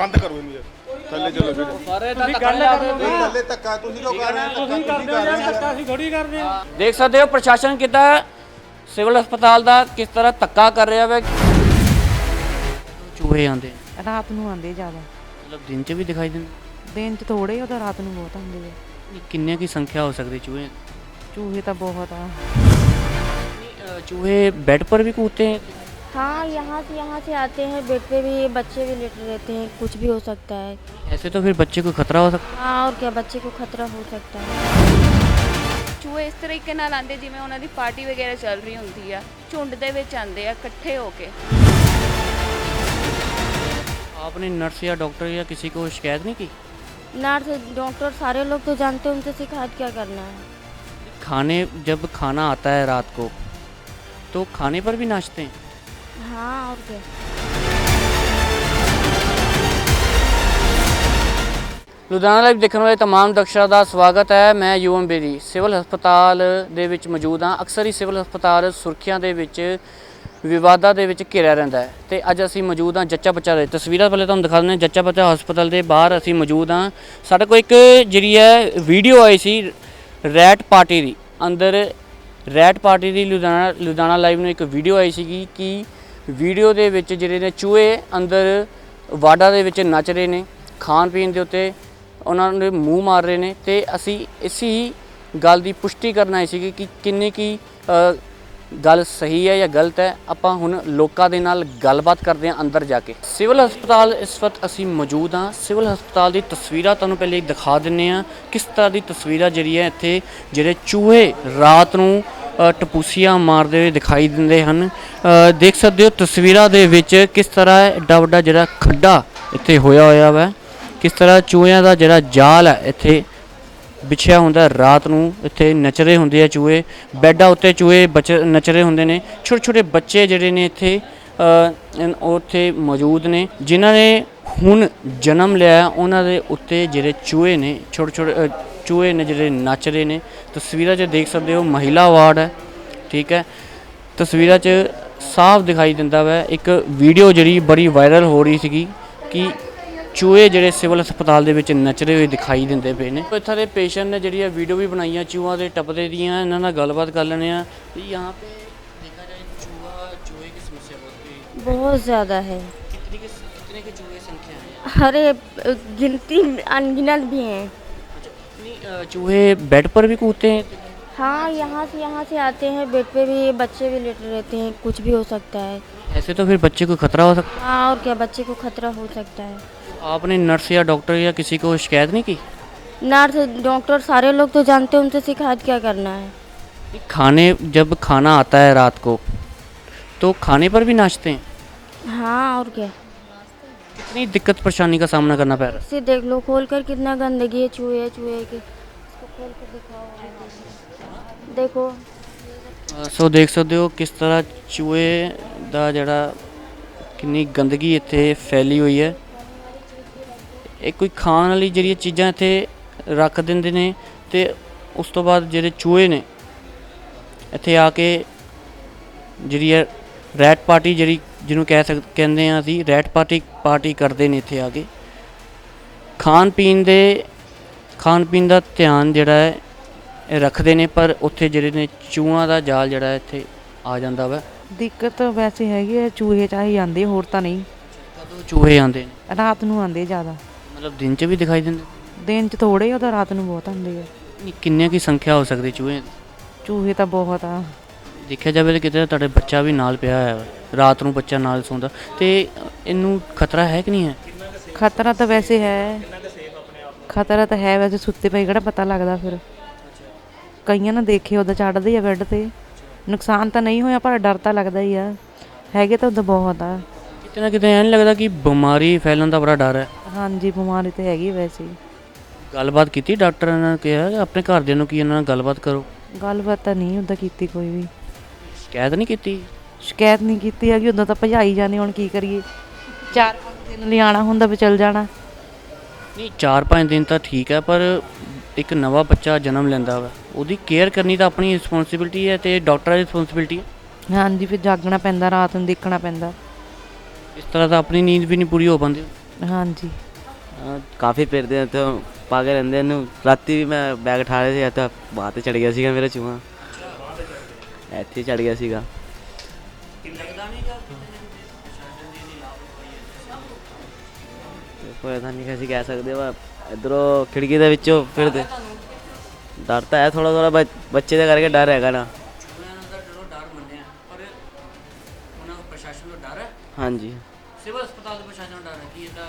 ਬੰਦ ਕਰੋ ਇਹਨੂੰ ਯਾਰ। ਥੱਲੇ ਚਲੋ ਫਿਰ। ਸਾਰੇ ਤਾਂ ਗੱਲ ਥੱਲੇ ਧੱਕਾ ਤੁਸੀਂ ਲੋਕ ਕਰ ਰਹੇ ਹੋ ਤੁਸੀਂ ਕਰਦੇ ਹੋ ਯਾਰ ਧੱਕਾ ਅਸੀਂ ਥੋੜੀ ਕਰਦੇ ਹਾਂ। ਦੇਖ ਸਕਦੇ ਹੋ ਪ੍ਰਸ਼ਾਸਨ ਕਿਦਾਂ ਸਿਵਲ ਹਸਪਤਾਲ ਦਾ ਕਿਸ ਤਰ੍ਹਾਂ ਧੱਕਾ ਕਰ ਰਿਹਾ ਵੇ। ਚੂਹੇ ਆਉਂਦੇ ਰਾਤ ਨੂੰ ਆਉਂਦੇ ਜ਼ਿਆਦਾ। ਮਤਲਬ ਦਿਨ 'ਚ ਵੀ ਦਿਖਾਈ ਦਿੰਦੇ? ਦਿਨ 'ਚ ਥੋੜੇ ਉਹਦਾ ਰਾਤ ਨੂੰ ਬਹੁਤ ਆਉਂਦੇ ਆ। ਕਿੰਨੇ ਕੀ ਸੰਖਿਆ ਹੋ ਸਕਦੀ ਚੂਹੇ? ਚੂਹੇ ਤਾਂ ਬਹੁਤ ਆ। ਚੂਹੇ ਬੈੱਡ ਪਰ ਵੀ ਕੂਦਤੇ हैं हाँ यहाँ से यहाँ से आते हैं बेड पे भी बच्चे भी लेटे रहते हैं कुछ भी हो सकता है ऐसे तो फिर बच्चे को खतरा हो सकता हाँ और क्या बच्चे को खतरा हो सकता है ਚੂਹੇ ਇਸ ਤਰੀਕੇ ਨਾਲ ਆਉਂਦੇ ਜਿਵੇਂ ਉਹਨਾਂ ਦੀ ਪਾਰਟੀ ਵਗੈਰਾ ਚੱਲ ਰਹੀ ਹੁੰਦੀ ਆ ਝੁੰਡ ਦੇ ਵਿੱਚ ਆਉਂਦੇ ਆ ਇਕੱਠੇ ਹੋ ਕੇ है आपने नर्स या डॉक्टर या किसी को शिकायत नहीं की नर्स डॉक्टर सारे लोग तो जानते हैं उनसे शिकायत क्या करना है खाने जब खाना आता है रात को तो खाने पर भी नाचते हैं हाँ और क्या ਲੁਧਿਆਣਾ ਲਾਈਵ ਦੇਖਣ ਵਾਲੇ तमाम ਦਰਸ਼ਕਾਂ ਦਾ ਸਵਾਗਤ ਹੈ ਮੈਂ ਯੂਐਮ ਬੇਦੀ ਸਿਵਲ ਹਸਪਤਾਲ ਦੇ ਵਿੱਚ ਮੌਜੂਦ ਹਾਂ ਅਕਸਰ ਹੀ ਸਿਵਲ ਹਸਪਤਾਲ ਸੁਰੱਖਿਆ ਦੇ ਵਿੱਚ ਵਿਵਾਦਾਂ ਦੇ ਵਿੱਚ ਘਿਰਿਆ ਰਹਿੰਦਾ ਹੈ ਤੇ ਅੱਜ ਅਸੀਂ ਮੌਜੂਦ ਹਾਂ ਜੱਚਾ ਬੱਚਾ ਦੇ ਤਸਵੀਰਾਂ ਪਹਿਲੇ ਤੁਹਾਨੂੰ ਦਿਖਾ ਦਿੰਦੇ ਹਾਂ ਜੱਚਾ ਬੱਚਾ ਹਸਪਤਾਲ ਦੇ ਬਾਹਰ ਅਸੀਂ ਮੌਜੂਦ ਹਾਂ ਸਾਡੇ ਕੋਲ ਇੱਕ ਜਿਹੜੀ ਹੈ ਵੀਡੀਓ ਆਈ ਸੀ ਰੈਟ ਪਾਰਟੀ ਦੀ ਅੰਦਰ ਰੈਟ ਪਾਰਟੀ ਦੀ ਲੁਧਿਆਣਾ ਲੁਧਿਆਣਾ ਲਾਈਵ ਨੂੰ ਇੱਕ ਵੀਡੀਓ ਆਈ ਸੀਗੀ ਕਿ ਵੀਡੀਓ ਦੇ ਵਿੱਚ ਜਿਹੜੇ ਨੇ ਚੂਹੇ ਅੰਦਰ ਵਾਡਾ ਦੇ ਵਿੱਚ ਨੱਚ ਰਹੇ ਨੇ, ਖਾਣ ਪੀਣ ਦੇ ਉੱਤੇ ਉਹਨਾਂ ਦੇ ਮੂੰਹ ਮਾਰ ਰਹੇ ਨੇ ਤੇ ਅਸੀਂ ਇਸੇ ਹੀ ਗੱਲ ਦੀ ਪੁਸ਼ਟੀ ਕਰਨ ਆਏ ਸੀਗੇ ਕਿ ਕਿੰਨੇ ਕੀ ਗੱਲ ਸਹੀ ਹੈ ਜਾਂ ਗਲਤ ਹੈ, ਆਪਾਂ ਹੁਣ ਲੋਕਾਂ ਦੇ ਨਾਲ ਗੱਲਬਾਤ ਕਰਦੇ ਹਾਂ ਅੰਦਰ ਜਾ ਕੇ। ਸਿਵਲ ਹਸਪਤਾਲ ਇਸ ਵਕਤ ਅਸੀਂ ਮੌਜੂਦ ਹਾਂ। ਸਿਵਲ ਹਸਪਤਾਲ ਦੀ ਤਸਵੀਰਾਂ ਤੁਹਾਨੂੰ ਪਹਿਲੇ ਦਿਖਾ ਦਿੰਨੇ ਆ ਕਿਸ ਤਰ੍ਹਾਂ ਦੀ ਤਸਵੀਰਾਂ ਜਿਹੜੀ ਹੈ ਇੱਥੇ, ਜਿਹੜੇ ਚੂਹੇ ਰਾਤ ਨੂੰ ਟਪੂਸੀਆਂ ਮਾਰਦੇ ਹੋਏ ਦਿਖਾਈ ਦਿੰਦੇ ਹਨ। ਦੇਖ ਸਕਦੇ ਹੋ ਤਸਵੀਰਾਂ ਦੇ ਵਿੱਚ ਕਿਸ ਤਰ੍ਹਾਂ ਐਡਾ ਵੱਡਾ ਜਿਹੜਾ ਖੱਡਾ ਇੱਥੇ ਹੋਇਆ ਹੋਇਆ ਵਾ। ਕਿਸ ਤਰ੍ਹਾਂ ਚੂਹਿਆਂ ਦਾ ਜਿਹੜਾ ਜਾਲ ਹੈ ਇੱਥੇ ਵਿਛਿਆ ਹੁੰਦਾ ਰਾਤ ਨੂੰ ਇੱਥੇ ਨਚਰੇ ਹੁੰਦੇ ਆ ਚੂਹੇ। ਬੈੱਡਾਂ ਉੱਤੇ ਚੂਹੇ ਬਚ ਨਚਰੇ ਹੁੰਦੇ ਨੇ। ਛੋਟੇ ਛੋਟੇ ਬੱਚੇ ਜਿਹੜੇ ਨੇ ਇੱਥੇ ਅ, ਇਨ- ਉੱਥੇ ਮੌਜੂਦ ਨੇ। ਜਿਨ੍ਹਾਂ ਨੇ ਹੁਣ ਜਨਮ ਲਿਆ ਉਹਨਾਂ ਦੇ ਉੱਤੇ ਜਿਹੜੇ ਚੂਹੇ ਨੇ ਛੋਟੇ ਛੋਟੇ ਚੂਹੇ ਨੇ ਜਿਹੜੇ ਨੱਚ ਰਹੇ ਨੇ ਤਸਵੀਰਾਂ 'ਚ ਦੇਖ ਸਕਦੇ ਹੋ ਮਹਿਲਾ ਵਾਰਡ ਹੈ ਠੀਕ ਹੈ ਤਸਵੀਰਾਂ 'ਚ ਸਾਫ਼ ਦਿਖਾਈ ਦਿੰਦਾ ਵਾ ਇੱਕ ਵੀਡੀਓ ਜਿਹੜੀ ਬੜੀ ਵਾਇਰਲ ਹੋ ਰਹੀ ਸੀਗੀ ਕਿ ਚੂਹੇ ਜਿਹੜੇ ਸਿਵਲ ਹਸਪਤਾਲ ਦੇ ਵਿੱਚ ਨੱਚਦੇ ਹੋਏ ਦਿਖਾਈ ਦਿੰਦੇ ਪਏ ਨੇ ਇੱਥੇ ਦੇ ਪੇਸ਼ੈਂਟ ਨੇ ਜਿਹੜੀ ਇਹ ਵੀਡੀਓ ਵੀ ਬਣਾਈਆਂ ਚੂਹਾਂ ਦੇ ਟੱਪਦੇ ਦੀਆਂ ਇਹਨਾਂ ਨਾਲ ਗੱਲਬਾਤ ਕਰ ਲੈਣੇ ਆ ਤੇ यहाँ पे देखा जाए चूहा चूहे की समस्या बहुत हुई बहुत ज़्यादा है कितने के कितने के चूहे संख्या है अरे अ, गिनती अनगिनत भी हैं अच्छा नहीं अ, चूहे बेड पर भी कूदते हैं? हाँ यहाँ से यहाँ से आते हैं बेड पे भी बच्चे भी लेटे रहते हैं कुछ भी हो सकता है। ऐसे तो फिर बच्चे को खतरा हो सकता है? हाँ और क्या बच्चे को खतरा हो सकता है। आपने नर्स या डॉक्टर या किसी को शिकायत नहीं की? नर्स डॉक्टर सारे लोग तो जानते हैं उनसे शिकायत क्या करना है। खाने जब खाना आता है रात को तो खाने पर भी नाचते हैं? हाँ और क्या। कितनी दिक्कत परेशानी का सामना करना पड़ रहा है? देख लो खोल कर कितना गंदगी है चूहे चूहे के खोल कर दिखाओ देखो ਹੈ ਸੋ ਦੇਖ ਸਕਦੇ ਹੋ ਕਿਸ ਤਰ੍ਹਾਂ ਚੂਹੇ ਦਾ ਜਿਹੜਾ ਕਿੰਨੀ ਗੰਦਗੀ ਇੱਥੇ ਫੈਲੀ ਹੋਈ ਹੈ ਇਹ ਕੋਈ ਖਾਣ ਵਾਲੀ ਜਿਹੜੀਆਂ ਚੀਜ਼ਾਂ ਇੱਥੇ ਰੱਖ ਦਿੰਦੇ ਨੇ ਤੇ ਉਸ ਤੋਂ ਬਾਅਦ ਜਿਹੜੇ ਚੂਹੇ ਨੇ ਇੱਥੇ ਆ ਕੇ ਜਿਹੜੀ ਹੈ ਰੈਟ ਪਾਰਟੀ ਜਿਹੜੀ ਜਿਹਨੂੰ ਕਹਿ ਸਕ ਕਹਿੰਦੇ ਆ ਅਸੀਂ ਰੈਟ ਪਾਰਟੀ ਪਾਰਟੀ ਕਰਦੇ ਨੇ ਇੱਥੇ ਆ ਕੇ ਖਾਣ ਪੀਣ ਦੇ ਖਾਣ ਪੀਣ ਦਾ ਧਿਆਨ ਜਿਹੜਾ ਹੈ ਇਹ ਰੱਖਦੇ ਨੇ ਪਰ ਉੱਥੇ ਜਿਹੜੇ ਨੇ ਚੂਹਾਂ ਦਾ ਜਾਲ ਜਿਹੜਾ ਇੱਥੇ ਆ ਜਾਂਦਾ ਵਾ। ਦਿੱਕਤ ਵੈਸੇ ਹੈਗੀ ਹੈ ਚੂਹੇ ਚਾਹੀ ਆਉਂਦੇ ਹੋਰ ਤਾਂ ਨਹੀਂ। ਕਦੋਂ ਚੂਹੇ ਆਉਂਦੇ ਨੇ? ਰਾਤ ਨੂੰ ਆਉਂਦੇ ਜ਼ਿਆਦਾ। ਮਤਲਬ ਦਿਨ 'ਚ ਵੀ ਦਿਖਾਈ ਦਿੰਦੇ? ਦਿਨ ਚ ਥੋੜੇ ਉਹ ਤਾਂ ਰਾਤ ਨੂੰ ਬਹੁਤ ਆਉਂਦੇ ਆ। ਨਹੀਂ ਕਿੰਨੇ ਕੀ ਸੰਖਿਆ ਹੋ ਸਕਦੀ ਚੂਹੇ ਦੀ? ਚੂਹੇ ਤਾਂ ਬਹੁਤ ਆ। ਦੇਖਿਆ ਜਾਵੇ ਤਾਂ ਕਿਤੇ ਤੁਹਾਡੇ ਬੱਚਾ ਵੀ ਨਾਲ ਪਿਆ ਹੋਇਆ ਵਾ ਰਾਤ ਨੂੰ ਬੱਚਾ ਨਾਲ ਸੌਂਦਾ। ਤੇ ਇਹਨੂੰ ਖਤਰਾ ਹੈ ਕਿ ਨਹੀਂ ਹੈ? ਖਤਰਾ ਤਾਂ ਵੈਸੇ ਹੈ। ਖਤਰਾ ਤਾਂ ਹੈ ਵੈਸੇ ਸੁੱਤੇ ਪਏ ਕਿਹੜਾ ਪਤਾ ਲੱਗਦਾ ਫਿਰ। ਕਈਆਂ ਨੇ ਦੇਖੇ ਉਹਦਾ ਚੜਦੇ ਆ ਬੈੱਡ ਤੇ। ਨੁਕਸਾਨ ਤਾਂ ਨਹੀਂ ਹੋਇਆ ਪਰ ਡਰ ਤਾਂ ਲੱਗਦਾ ਹੀ ਆ। ਹੈਗੇ ਤਾਂ ਉਹਦਾ ਬਹੁਤ ਆ। ਕਿਤੇ ਨਾ ਕਿਤੇ ਐਂ ਲੱਗਦਾ ਕਿ ਬਿਮਾਰੀ ਫੈਲਣ ਦਾ ਬੜਾ ਡਰ ਹੈ। ਹਾਂਜੀ ਬਿਮਾਰੀ ਤਾਂ ਹੈਗੀ ਵੈਸੇ। ਹੀ। ਗੱਲਬਾਤ ਕੀਤੀ ਡਾਕਟਰਾਂ ਨੇ ਕਿਹਾ ਕਿ ਆਪਣੇ ਘਰਦਿਆਂ ਨੂੰ ਕੀ ਇਹਨਾਂ ਨਾਲ ਗੱਲਬਾਤ ਕਰੋ। ਗੱਲਬਾਤ ਤਾਂ ਨਹੀਂ ਉਹਦਾ ਕੀਤੀ ਕੋਈ ਵੀ। ਸ਼ਿਕਾਇਤ ਨਹੀਂ ਕੀਤੀ? ਸ਼ਿਕਾਇਤ ਨਹੀਂ ਕੀਤੀ ਹੈਗੀ ਉਦੋਂ ਤਾਂ ਭਜਾਈ ਜਾਣੇ ਹੁਣ ਕੀ ਕਰੀਏ। ਚਾਰ ਪੰਜ ਦਿਨ ਲਿਆਣਾ ਹੁੰਦਾ ਵੀ ਚਲ ਜਾਣਾ। ਨਹੀਂ 4-5 ਦਿਨ ਤਾਂ ਠੀਕ ਹੈ ਪਰ ਇੱਕ ਨਵਾਂ ਬੱਚਾ ਜਨਮ ਲੈਂਦਾ ਵਾ। ਉਹਦੀ ਕੇਅਰ ਕਰਨੀ ਤਾਂ ਆਪਣੀ ਰਿਸਪੌਂਸਿਬਿਲਟੀ ਹੈ ਤੇ ਡਾਕਟਰ ਦੀ ਰਿਸਪੌਂਸਿਬਿਲਟੀ ਹੈ। ਹਾਂਜੀ ਫਿਰ ਜਾਗਣਾ ਪੈਂਦਾ ਰਾਤ ਨੂੰ ਦੇਖਣਾ ਪੈਂਦਾ। ਇਸ ਤਰ੍ਹਾਂ ਤਾਂ ਆਪਣੀ ਨੀਂਦ ਵੀ ਨਹੀਂ ਪੂਰੀ ਹੋ ਪਾਉਂਦੀ। ਹਾਂਜੀ। ਹਾਂ, ਕਾਫੀ ਫਿਰਦੇ ਆ ਤੇ ਪਾ ਕੇ ਰਹਿੰਦੇ ਇਹਨੂੰ। ਰਾਤੀ ਵੀ ਮੈਂ ਬੈਗ ਉਠਾ ਰਿਹਾ ਸੀ ਤਾਂ ਬਾਹ ਤੇ ਚੜ ਗਿਆ ਸੀਗਾ ਮੇਰਾ ਚੂਹਾ। ਇੱਥੇ ਚੜ ਗਿਆ ਸੀਗਾ। ਕੋਈ ਤਾਂ ਨਹੀਂ ਅਸੀਂ ਕਹਿ ਸਕਦੇ ਵਾ ਇਧਰੋਂ ਖਿੜਕੀ ਦੇ ਵਿੱਚੋਂ ਫਿਰਦੇ ਡਰ ਤਾਂ ਹੈ ਥੋੜਾ ਥੋੜਾ ਬੱਚੇ ਦੇ ਕਰਕੇ ਡਰ ਹੈਗਾ ਨਾ ਉਹਨਾਂ ਦਾ ਡਰੋ ਡਰ ਮੰਨਿਆ ਪਰ ਉਹਨਾਂ ਨੂੰ ਪ੍ਰਸ਼ਾਸਨ ਤੋਂ ਡਰ ਹੈ ਹਾਂਜੀ ਸਿਵਲ ਹਸਪਤਾਲ ਦੇ ਪ੍ਰਸ਼ਾਸਨ ਨੂੰ ਡਰ ਹੈ ਕਿ ਇਹਦਾ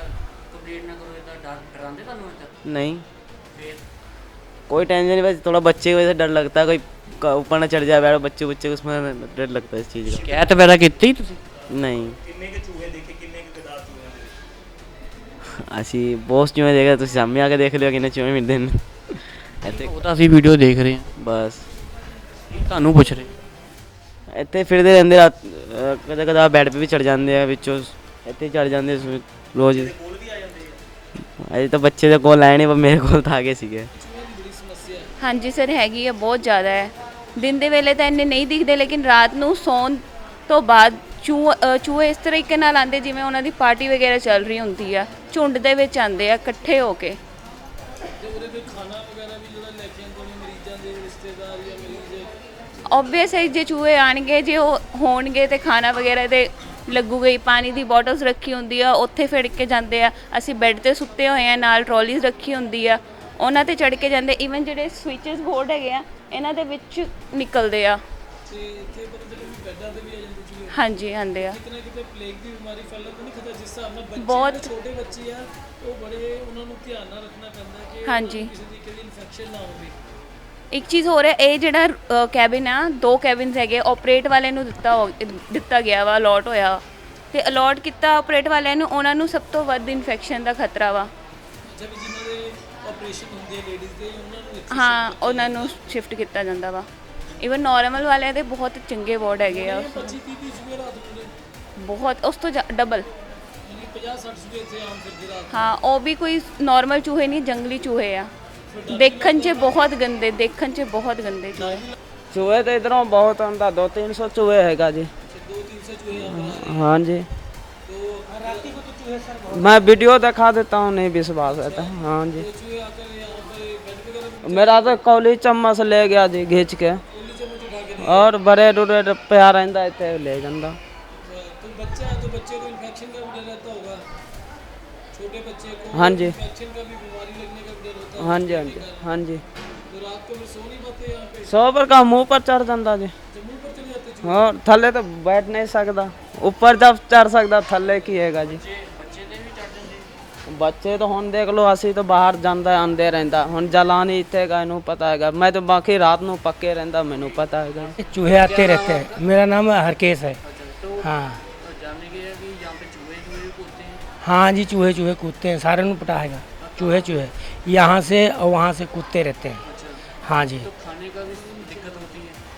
ਕੰਪਲੀਟ ਨਾ ਕਰੋ ਇਹਦਾ ਡਰ ਡਰਾਉਂਦੇ ਤੁਹਾਨੂੰ ਇੱਥੇ नहीं ਫਿਰ कोई टेंशन नहीं बस थोड़ा बच्चे की वजह से डर लगता है कोई क- ऊपर ना चढ़ जाए बैठ बच्चे बच्चे को उसमें डर लगता है इस चीज़ का ਸ਼ਿਕਾਇਤ ਵਗੈਰਾ ਕੀਤੀ ਤੁਸੀਂ नहीं ਅਸੀਂ ਬਹੁਤ ਚੂਹੇ ਦੇਖੇ ਤੁਸੀਂ ਸਾਹਮਣੇ ਆ ਕੇ ਦੇਖ ਲਿਓ ਕਿੰਨੇ ਚੂਹੇ ਮਿਲਦੇ ਨੇ। ਇੱਥੇ ਉਹ ਤਾਂ ਅਸੀਂ ਵੀਡੀਓ ਦੇਖ ਰਹੇ ਹਾਂ। ਬਸ। ਤੁਹਾਨੂੰ ਪੁੱਛ ਰਹੇ ਇੱਥੇ ਫਿਰਦੇ ਰਹਿੰਦੇ ਰਾਤ ਕਦੇ ਕਦਾ ਬੈੱਡ 'ਤੇ ਵੀ ਚੜ ਜਾਂਦੇ ਆ ਵਿੱਚੋਂ ਇੱਥੇ ਚੜ ਜਾਂਦੇ ਸੋ- ਰੋਜ਼। ਅਜੇ ਤਾਂ ਬੱਚੇ ਦੇ ਕੋਲ ਆਏ ਨਹੀਂ ਪਰ ਮੇਰੇ ਕੋਲ ਤਾਂ ਆ ਗਏ ਸੀਗੇ। ਹਾਂਜੀ ਸਰ ਹੈਗੀ ਆ ਬਹੁਤ ਜ਼ਿਆਦਾ ਹੈ। ਦਿਨ ਦੇ ਵੇਲੇ ਤਾਂ ਇੰਨੇ ਨਹੀਂ ਦਿਖਦੇ ਲੇਕਿਨ ਰਾਤ ਨੂੰ ਸੌਣ ਤੋਂ ਬਾਅਦ ਚੂ ਅ, ਚੂਹੇ ਇਸ ਤਰੀਕੇ ਨਾਲ ਆਉਂਦੇ ਜਿਵੇਂ ਉਹਨਾਂ ਦੀ ਪਾਰਟੀ ਵਗੈਰਾ ਚੱਲ ਰਹੀ ਹੁੰਦੀ ਆ ਝੁੰਡ ਦੇ ਵਿੱਚ ਆਉਂਦੇ ਆ ਇਕੱਠੇ ਹੋ ਕੇ। ਆਬਵੀਅਸ ਹੈ ਜੇ ਚੂਹੇ ਆਣਗੇ ਜੇ ਉਹ ਹੋਣਗੇ ਤੇ ਖਾਣਾ ਵਗੈਰਾ ਤੇ ਲੱਗੂਗਾ ਹੀ ਪਾਣੀ ਦੀ ਬੋਟਲਸ ਰੱਖੀ ਹੁੰਦੀ ਆ ਉੱਥੇ ਫੜ ਕੇ ਜਾਂਦੇ ਆ। ਅਸੀਂ ਬੈੱਡ ਤੇ ਸੁੱਤੇ ਹੋਏ ਆ ਨਾਲ ਟਰਾਲੀਜ਼ ਰੱਖੀ ਹੁੰਦੀ ਆ। ਉਹਨਾਂ ਤੇ ਚੜ ਕੇ ਜਾਂਦੇ ਇਵਨ ਜਿਹੜੇ ਸਵਿਚਸ ਬੋਰਡ ਹੈਗੇ ਆ ਇਹਨਾਂ ਦੇ ਵਿੱਚ ਨਿਕਲਦੇ ਆ। ਹਾਂਜੀ ਆਂਦੇ ਆ। ਕਿਤੇ ਨਾ ਕਿਤੇ ਪਲੇਗ ਦੀ ਬਿਮਾਰੀ ਫੈਲਣ ਤੋਂ ਨਹੀਂ ਖਤਰਾ ਜਿਸ ਹਿਸਾਬ ਨਾਲ ਬੱਚੇ ਬਹੁਤ ਛੋਟੇ ਬੱਚੇ ਆ ਉਹ ਬੜੇ ਉਹਨਾਂ ਨੂੰ ਧਿਆਨ ਨਾਲ ਰੱਖਣਾ ਪੈਂਦਾ ਕਿ ਹਾਂਜੀ। ਕਿਸੇ ਤਰੀਕੇ ਦੀ ਇਨਫੈਕਸ਼ਨ ਨਾ ਹੋਵੇ। ਇੱਕ ਚੀਜ਼ ਹੋਰ ਹੈ ਇਹ ਜਿਹੜਾ ਕੈਬਿਨ ਆ ਦੋ ਕੈਬਿਨਸ ਹੈਗੇ ਆਪਰੇਟ ਵਾਲੇ ਨੂੰ ਦਿੱਤਾ ਹੋ- ਦਿੱਤਾ ਗਿਆ ਵਾ ਅਲਾਟ ਹੋਇਆ। ਤੇ ਅਲਾਟ ਕੀਤਾ ਆਪਰੇਟ ਵਾਲਿਆਂ ਨੂੰ ਉਹਨਾਂ ਨੂੰ ਸਭ ਤੋਂ ਵੱਧ ਇਨਫੈਕਸ਼ਨ ਦਾ ਖਤਰਾ ਵਾ। ਅੱਛਾ ਵੀ ਜਿਨ੍ਹਾਂ ਦੇ ਆਪਰੇਸ਼ਨ ਹੁੰਦੇ ਲੇਡੀਜ਼ ਦੇ ਉਹਨਾਂ ਨੂੰ ਇੱਥੇ ਹਾਂ ਉਹਨਾਂ ਨੂੰ ਸ਼ਿਫਟ ਕੀਤਾ ਜਾਂਦਾ ਵਾ। ਇਵਨ ਨਾਰਮਲ ਵਾਲਿਆਂ ਦੇ ਬਹੁਤ ਚੰਗੇ ਵਾਰਡ ਹੈਗੇ ਆ 25 30 ਸੂਏ ਰਾਤ ਨੂੰ ਦੇ ਬਹੁਤ ਉਸ ਤੋਂ ਡਬਲ ਯਾਨੀ 50 60 ਸੂਏ ਇੱਥੇ ਆਮ ਫਿਰਦੇ ਰਾਤ ਹਾਂ ਉਹ ਵੀ ਕੋਈ ਨਾਰਮਲ ਚੂਹੇ ਨਹੀਂ ਜੰਗਲੀ ਚੂਹੇ ਆ ਦੇਖਣ 'ਚ ਬਹੁਤ ਗੰਦੇ ਦੇਖਣ 'ਚ ਬਹੁਤ ਗੰਦੇ ਚੂਹੇ ਚੂਹੇ ਤਾਂ ਇਧਰੋਂ ਬਹੁਤ ਹੁੰਦਾ 2-300 ਚੂਹੇ ਹੈਗਾ ਜੀ 2-300 ਚੂਹੇ ਆਮ हाँ जी तो राती को तो चूहे सर मैं वीडियो दिखा देता हूँ नहीं विश्वास है तो हाँ जी चूहे आकर यहाँ पर बेड वगैरह मेरा तो कौली चम्मच ले गया जी घींच के कोली चम्मच उठा के और बड़े डुरे पिया रहता इतने ले जाता तो बच्चा है तो बच्चे को इन्फेक्शन का भी डर रहता होगा छोटे बच्चे को हाँ जी इन्फेक्शन का भी बीमारी लगने का भी डर होता है हाँ जी हाँ जी हाँ जी तो रात को फिर सो नहीं पाते यहाँ पे सौ पर का मुंह पर चढ़ जाता जी जम्मू पर चले जाते चूहे और थल्ले तो बैठ नहीं सकता ऊपर जब चढ़ सकता थल्ले की हैगा जी ਬੱਚੇ ਤਾਂ ਹੁਣ ਦੇਖ ਲਓ ਅਸੀਂ ਤਾਂ ਬਾਹਰ ਜਾਂਦਾ ਆਂਦੇ ਰਹਿੰਦਾ ਹੁਣ ਜਲਾਨੀ ਇੱਥੇ ਗਾ ਇਹਨੂੰ ਪਤਾ ਹੈਗਾ ਮੈਂ ਤਾਂ ਬਾਕੀ ਰਾਤ ਨੂੰ ਪੱਕੇ ਰਹਿੰਦਾ ਮੈਨੂੰ ਪਤਾ ਹੈਗਾ चूहे आते रहते हैं मेरा नाम हरकेश है हाँ हाँ जी चूहे चूहे कूदते हैं सारे ਨੂੰ पता हैगा चूहे चूहे यहाँ से और वहाँ से कूदते रहते हैं हाँ जी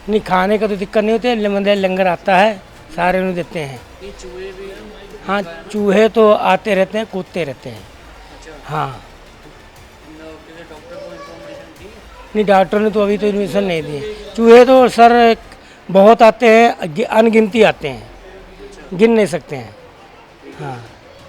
नहीं खाने का तो दिक्कत नहीं होती है मंदिर लंगर आता है सारे उन्हें देते हैं हाँ चूहे तो आते रहते हैं कूदते रहते हैं हाँ। नहीं डॉक्टर ने तो अभी तो एडमिशन नहीं दी चूहे तो सर बहुत आते हैं अनगिनती आते हैं। अच्छा। गिन नहीं सकते हैं। हाँ।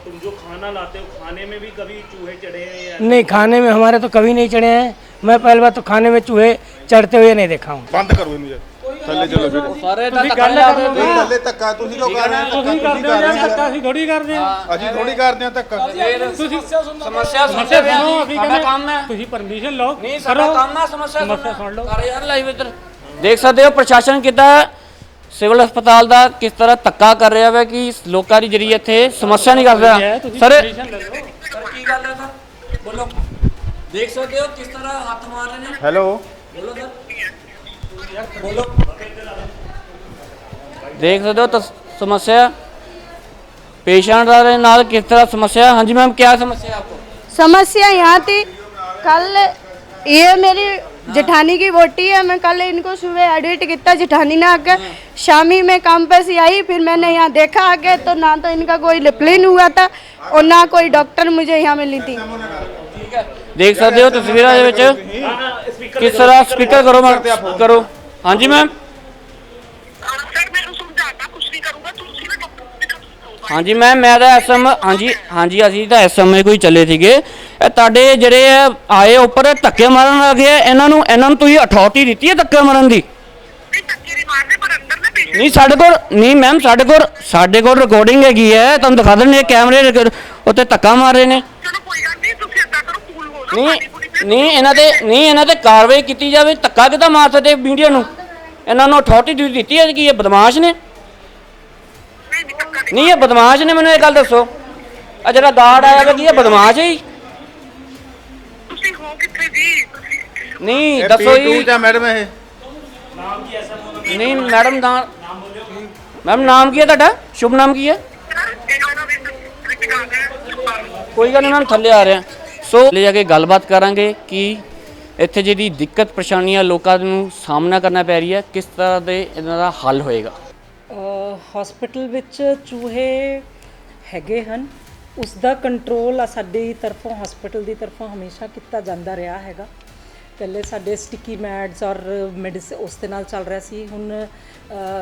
तुम जो खाना लाते हो खाने में भी कभी चूहे चढ़े हैं नहीं? खाने में हमारे तो कभी नहीं चढ़े हैं। मैं पहली बार तो खाने में चूहे चढ़ते हुए नहीं देखा हूँ। बंद करो मुझे ਥੱਲੇ ਚਲੋ ਫਿਰ। ਸਾਰੇ ਨਹੀਂ ਥੱਲੇ ਧੱਕਾ ਤੁਸੀਂ ਕਿਉਂ ਕਰ ਰਹੇ ਹੋ ਤੁਸੀਂ ਕਰਦੇ ਹੋ ਧੱਕਾ ਅਸੀਂ ਥੋੜੀ ਕਰਦੇ। ਹਾਂ? ਅਸੀਂ ਥੋੜੀ ਕਰਦੇ ਆ ਧੱਕਾ। ਤੁਸੀਂ ਸਮੱਸਿਆ ਸਮੱਸਿਆ ਸੁਣੋ ਅਸੀਂ ਸਾਡਾ ਕਹਿੰਦੇ ਕੰਮ ਹੈ। ਤੁਸੀਂ ਪਰਮਿਸ਼ਨ ਲਓ ਨਹੀਂ ਸਾਡਾ ਕੰਮ ਹੈ ਸਮੱਸਿਆ ਸੁਣ ਲਓ। ਕਰ ਯਾਰ ਲਾਈਵ ਇੱਧਰ। ਦੇਖ ਸਕਦੇ ਹੋ ਪ੍ਰਸ਼ਾਸਨ ਕਿੱਦਾਂ ਸਿਵਲ ਹਸਪਤਾਲ ਦਾ ਕਿਸ ਤਰ੍ਹਾਂ ਧੱਕਾ ਕਰ ਰਿਹਾ ਹੈ ਕਿ ਲੋਕਾਂ ਦੀ ਜਿਹੜੀ ਇੱਥੇ ਸਮੱਸਿਆ ਨਹੀਂ ਕਰ ਰਿਹਾ ਤੁਸੀਂ ਸਰ ਕੀ ਗੱਲ ਹੈ ਸਰ? ਬੋਲੋ। ਦੇਖ ਸਕਦੇ ਹੋ ਕਿਸ ਤਰ੍ਹਾਂ ਹੱਥ ਮਾਰ ਰਹੇ ਨੇ? ਹੈਲੋ। ਬੋਲੋ ਸਰ। ਦੇਖ ਸਕਦੇ ਹੋ ਤਾਂ ਸਮੱਸਿਆ ਪੇਸ਼ੈਂਟ ਦੇ ਨਾਲ ਕਿਸ ਤਰ੍ਹਾਂ ਸਮੱਸਿਆ ਹਾਂਜੀ ਮੈਮ ਕੀ ਸਮੱਸਿਆ ਹੈ ਆਪਕੋ समस्या यहाँ थी कल ये मेरी जेठानी की वोटी है मैं कल इनको सुबह एडमिट किया जेठानी ने आके शामी में काम पे से आई फिर मैंने यहाँ देखा आके तो ना तो इनका कोई लिपलिन हुआ था और ना कोई डॉक्टर मुझे यहाँ मिली थी ਠੀਕ ਹੈ ਦੇਖ ਸਕਦੇ ਦੇ ਵਿੱਚ ਕਿਸ ਤਰ੍ਹਾਂ ਸਪੀਕਰ ਕਰੋ ਮੈਂ ਕਰੋ। ਹਾਂਜੀ ਮੈਮ ਮੈਂ ਤਾਂ ਐਸਐਮ ਹਾਂਜੀ ਹਾਂਜੀ ਅਸੀਂ ਤਾਂ ਐਸਐਮਏ ਕੋਈ ਚੱਲੇ ਸੀਗੇ। ਇਹ ਤੁਹਾਡੇ ਜਿਹੜੇ ਆਏ ਉੱਪਰ ਧੱਕੇ ਮਾਰਨ ਲੱਗੇ ਆ, ਇਹਨਾਂ ਨੂੰ ਇਹਨਾਂ ਨੂੰ ਤੁਸੀਂ ਅਥਾਰਟੀ ਦਿੱਤੀ ਹੈ ਧੱਕੇ ਮਾਰਨ ਦੀ? ਨਹੀਂ ਸਾਡੇ ਕੋਲ ਨਹੀਂ ਮੈਮ ਸਾਡੇ ਕੋਲ ਸਾਡੇ ਕੋਲ ਰਿਕਾਰਡਿੰਗ ਹੈਗੀ ਹੈ ਤੁਹਾਨੂੰ ਦਿਖਾ ਦਿੰਦੇ ਕੈਮਰੇ ਉੱਤੇ ਧੱਕਾ ਮਾਰ ਰਹੇ ਨੇ। ਨਹੀਂ ਨਹੀਂ ਇਹਨਾਂ ਤੇ ਨਹੀਂ ਇਹਨਾਂ ਤੇ ਕਾਰਵਾਈ ਕੀਤੀ ਜਾਵੇ ਧੱਕਾ ਕਿੱਦਾਂ ਮਾਰ ਸਕਦੇ ਮੀਡੀਆ ਨੂੰ? ਇਹਨਾਂ ਨੂੰ ਅਥਾਰਟੀ ਦਿੱਤੀ ਹੈ ਕਿ ਇਹ ਬਦਮਾਸ਼ ਨੇ? ਨਹੀਂ ਇਹ ਬਦਮਾਸ਼ ਨੇ ਮੈਨੂੰ ਇਹ ਗੱਲ ਦੱਸੋ। ਆ ਜਿਹੜਾ ਗਾਰਡ ਆਇਆ ਵਾ ਕੀ ਇਹ ਬਦਮਾਸ਼ ਹੈ ਜੀ? ਨਹੀਂ ਇਹ ਦੱਸੋ P2 ਜੀ। ਜਾਂ ਮੈਡਮ ਇਹ? ਨਹੀਂ ਮੈਡਮ ਦਾ ਮੈਮ ਨਾਮ ਕੀ ਹੈ ਤੁਹਾਡਾ? ਸ਼ੁਭ ਨਾਮ ਕੀ ਹੈ? ਕੋਈ ਗੱਲ ਨਹੀਂ ਉਹਨਾਂ ਨੂੰ ਥੱਲੇ ਆ ਰਿਹਾ। ਸੋ ਲੈ ਜਾ ਕੇ ਗੱਲਬਾਤ ਕਰਾਂਗੇ ਕਿ ਇੱਥੇ ਜਿਹੜੀ ਦਿੱਕਤ ਪਰੇਸ਼ਾਨੀਆਂ ਲੋਕਾਂ ਨੂੰ ਸਾਹਮਣਾ ਕਰਨਾ ਪੈ ਰਹੀ ਹੈ, ਕਿਸ ਤਰ੍ਹਾਂ ਦੇ ਇਹਨਾਂ ਦਾ ਹੱਲ ਹੋਏਗਾ? ਹਸਪੀਟਲ ਵਿੱਚ ਚੂਹੇ ਹੈਗੇ ਹਨ। ਉਸ ਦਾ ਕੰਟਰੋਲ ਆ ਸਾਡੀ ਤਰਫੋਂ ਹਸਪੀਟਲ ਦੀ ਤਰਫੋਂ ਹਮੇਸ਼ਾ ਕੀਤਾ ਜਾਂਦਾ ਰਿਹਾ ਹੈਗਾ। ਪਹਿਲੇ ਸਾਡੇ ਸਟਿੱਕੀ ਮੈਡਸ ਔਰ ਮੈਡੀਸ ਉਸ ਦੇ ਨਾਲ ਚੱਲ ਰਿਹਾ ਸੀ। ਹੁਣ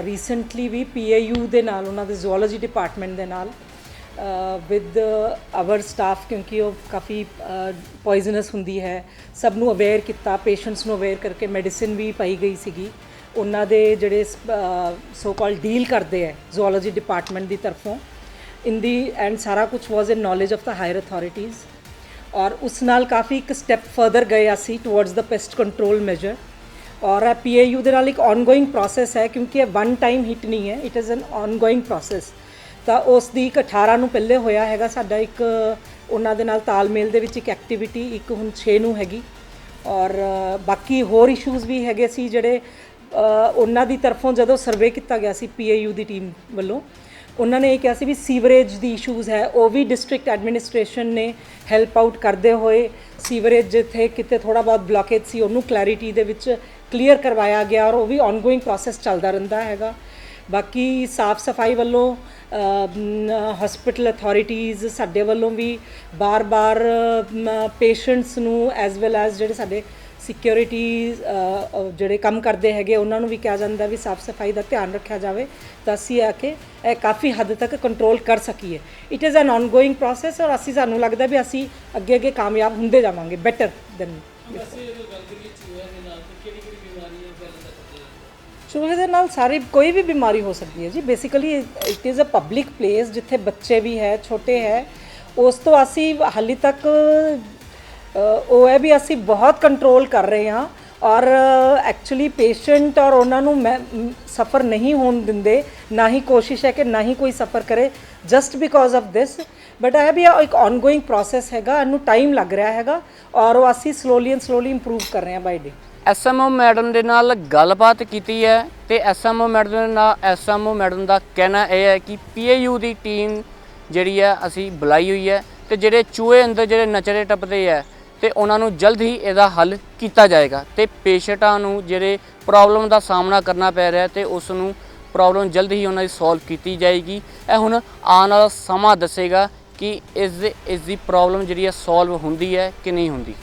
ਰੀਸੈਂਟਲੀ ਵੀ ਪੀਏਯੂ ਦੇ ਨਾਲ, ਉਹਨਾਂ ਦੇ ਜ਼ੂਓਲੋਜੀ ਡਿਪਾਰਟਮੈਂਟ ਦੇ ਨਾਲ ਵਿਦ ਆਵਰ ਸਟਾਫ ਕਿਉਂਕਿ ਉਹ ਕਾਫੀ ਪੋਇਜ਼ਨਸ ਹੁੰਦੀ ਹੈ। ਸਭ ਨੂੰ ਅਵੇਅਰ ਕੀਤਾ ਪੇਸ਼ੈਂਟਸ ਨੂੰ ਅਵੇਅਰ ਕਰਕੇ ਮੈਡੀਸਿਨ ਵੀ ਪਾਈ ਗਈ ਸੀਗੀ। ਉਹਨਾਂ ਦੇ ਜਿਹੜੇ ਸੋ ਕਾਲ ਡੀਲ ਕਰਦੇ ਹੈ ਜ਼ੂਓਲੋਜੀ ਡਿਪਾਰਟਮੈਂਟ ਦੀ ਤਰਫੋਂ। ਇਨ ਦੀ ਐਂਡ ਸਾਰਾ ਕੁਝ was in knowledge of the higher authorities ਔਰ ਉਸ ਨਾਲ ਕਾਫੀ ਇੱਕ ਸਟੈਪ ਫਰਦਰ ਗਏ ਅਸੀਂ towards the pest control measure ਔਰ ਇਹ ਪੀਏਯੂ ਦੇ ਨਾਲ ਇੱਕ ਆਨਗੋਇੰਗ ਪ੍ਰੋਸੈਸ ਹੈ, ਕਿਉਂਕਿ ਇਹ ਵਨ ਟਾਈਮ ਹਿੱਟ ਨਹੀਂ ਹੈ it is an ongoing process ਤਾਂ ਉਸ ਦੀ ਇੱਕ 18 ਨੂੰ ਪਹਿਲੇ ਹੋਇਆ ਹੈਗਾ ਸਾਡਾ ਇੱਕ, ਉਹਨਾਂ ਦੇ ਨਾਲ ਤਾਲਮੇਲ ਦੇ ਵਿੱਚ ਇੱਕ ਐਕਟੀਵਿਟੀ ਇੱਕ ਹੁਣ 6 ਨੂੰ ਹੈਗੀ। ਔਰ ਬਾਕੀ ਹੋਰ ਇਸ਼ੂਜ਼ ਵੀ ਹੈਗੇ ਸੀ ਜਿਹੜੇ ਉਹਨਾਂ ਦੀ ਤਰਫੋਂ ਜਦੋਂ ਸਰਵੇ ਕੀਤਾ ਗਿਆ ਸੀ ਪੀਏਯੂ ਦੀ ਟੀਮ ਵੱਲੋਂ, ਉਹਨਾਂ ਨੇ ਇਹ ਕਿਹਾ ਸੀ ਵੀ ਸੀਵਰੇਜ ਦੀ ਇਸ਼ੂਜ਼ ਹੈ, ਉਹ ਵੀ ਡਿਸਟ੍ਰਿਕਟ ਐਡਮਿਨਿਸਟ੍ਰੇਸ਼ਨ ਨੇ ਹੈਲਪ ਆਊਟ ਕਰਦੇ ਹੋਏ ਸੀਵਰੇਜ ਜਿੱਥੇ ਕਿਤੇ ਥੋੜਾ ਬਹੁਤ ਬਲੌਕੇਜ ਸੀ, ਉਹਨੂੰ ਕਲੈਰਿਟੀ ਦੇ ਵਿੱਚ ਕਲੀਅਰ ਕਰਵਾਇਆ ਗਿਆ ਔਰ ਉਹ ਵੀ ਆਨਗੋਇੰਗ ਪ੍ਰੋਸੈਸ ਚੱਲਦਾ ਰਹਿੰਦਾ ਹੈਗਾ। ਬਾਕੀ ਸਾਫ਼ ਸਫ਼ਾਈ ਵੱਲੋਂ ਹਸਪੀਟਲ ਅਥਾਰਟੀਜ਼ ਸਾਡੇ ਵੱਲੋਂ ਵੀ ਬਾਰ-ਬਾਰ ਪੇਸ਼ੈਂਟਸ ਨੂੰ ਐਸ ਵੈਲ ਐਸ ਜਿਹੜੇ ਸਾਡੇ ਸਿਕਿਉਰਿਟੀ ਜਿਹੜੇ ਕੰਮ ਕਰਦੇ ਹੈਗੇ, ਉਹਨਾਂ ਨੂੰ ਵੀ ਕਿਹਾ ਜਾਂਦਾ ਵੀ ਸਾਫ਼ ਸਫ਼ਾਈ ਦਾ ਧਿਆਨ ਰੱਖਿਆ ਜਾਵੇ ਤਾਂ ਅਸੀਂ ਆ ਕੇ ਇਹ ਕਾਫੀ ਹੱਦ ਤੱਕ ਕੰਟਰੋਲ ਕਰ ਸਕੀਏ। It is an ongoing process ਔਰ ਅਸੀਂ ਸਾਨੂੰ ਲੱਗਦਾ ਵੀ ਅਸੀਂ ਅੱਗੇ ਅੱਗੇ ਕਾਮਯਾਬ ਹੁੰਦੇ ਜਾਵਾਂਗੇ ਬੈਟਰ ਦੈਨ ਚੂਹੇ ਦੇ ਨਾਲ ਸਾਰੀ ਕੋਈ ਵੀ ਬਿਮਾਰੀ ਹੋ ਸਕਦੀ ਹੈ ਜੀ। Basically it is a public place ਜਿੱਥੇ ਬੱਚੇ ਵੀ ਹੈ, ਛੋਟੇ ਹੈ। ਉਸ ਤੋਂ ਅਸੀਂ ਹਾਲੇ ਤੱਕ ਉਹ ਹੈ ਵੀ ਅਸੀਂ ਬਹੁਤ ਕੰਟਰੋਲ ਕਰ ਰਹੇ ਹਾਂ। ਔਰ ਐਕਚੁਅਲੀ ਪੇਸ਼ੈਂਟ ਔਰ ਉਹਨਾਂ ਨੂੰ ਸਫਰ ਨਹੀਂ ਹੋਣ ਦਿੰਦੇ। ਨਾ ਹੀ ਕੋਸ਼ਿਸ਼ ਹੈ ਕਿ ਨਾ ਹੀ ਕੋਈ ਸਫਰ ਕਰੇ just because of this but ਇਹ ਵੀ ਇੱਕ ਆਨਗੋਇੰਗ ਪ੍ਰੋਸੈਸ ਹੈਗਾ, ਇਹਨੂੰ ਟਾਈਮ ਲੱਗ ਰਿਹਾ ਹੈਗਾ। ਔਰ ਉਹ ਅਸੀਂ ਸਲੋਲੀ ਐਂਡ ਸਲੋਲੀ ਇੰਪਰੂਵ ਕਰ ਰਹੇ ਹਾਂ ਬਾਈ ਡੇ ਐਸਐਮਓ ਮੈਡਮ ਦੇ ਨਾਲ ਗੱਲਬਾਤ ਕੀਤੀ ਹੈ ਤੇ ਐਸਐਮਓ ਮੈਡਮ ਦੇ ਨਾਲ ਐਸਐਮਓ ਮੈਡਮ ਦਾ ਕਹਿਣਾ ਇਹ ਹੈ ਕਿ ਪੀਏਯੂ ਦੀ ਟੀਮ ਜਿਹੜੀ ਹੈ ਅਸੀਂ ਬੁਲਾਈ ਹੋਈ ਹੈ ਤੇ ਜਿਹੜੇ ਚੂਹੇ ਅੰਦਰ ਜਿਹੜੇ ਨਚਰੇ ਟੱਪਦੇ ਹੈ ਤੇ ਉਹਨਾਂ ਨੂੰ ਜਲਦ ਹੀ ਇਹਦਾ ਹੱਲ ਕੀਤਾ ਜਾਏਗਾ ਤੇ ਪੇਸ਼ੈਂਟਾਂ ਨੂੰ ਜਿਹੜੇ ਪ੍ਰੋਬਲਮ ਦਾ ਸਾਹਮਣਾ ਕਰਨਾ ਪੈ ਰਿਹਾ ਤੇ ਉਸ ਨੂੰ ਪ੍ਰੋਬਲਮ ਜਲਦ ਹੀ ਉਹਨਾਂ ਦੀ ਸੋਲਵ ਕੀਤੀ ਜਾਏਗੀ। ਇਹ ਹੁਣ ਆਉਣ ਵਾਲਾ ਸਮਾਂ ਦੱਸੇਗਾ ਕਿ ਇਸ ਦੇ ਇਸ ਦੀ ਪ੍ਰੋਬਲਮ ਜਿਹੜੀ ਹੈ ਸੋਲਵ ਹੁੰਦੀ ਹੈ ਕਿ ਨਹੀਂ ਹੁੰਦੀ।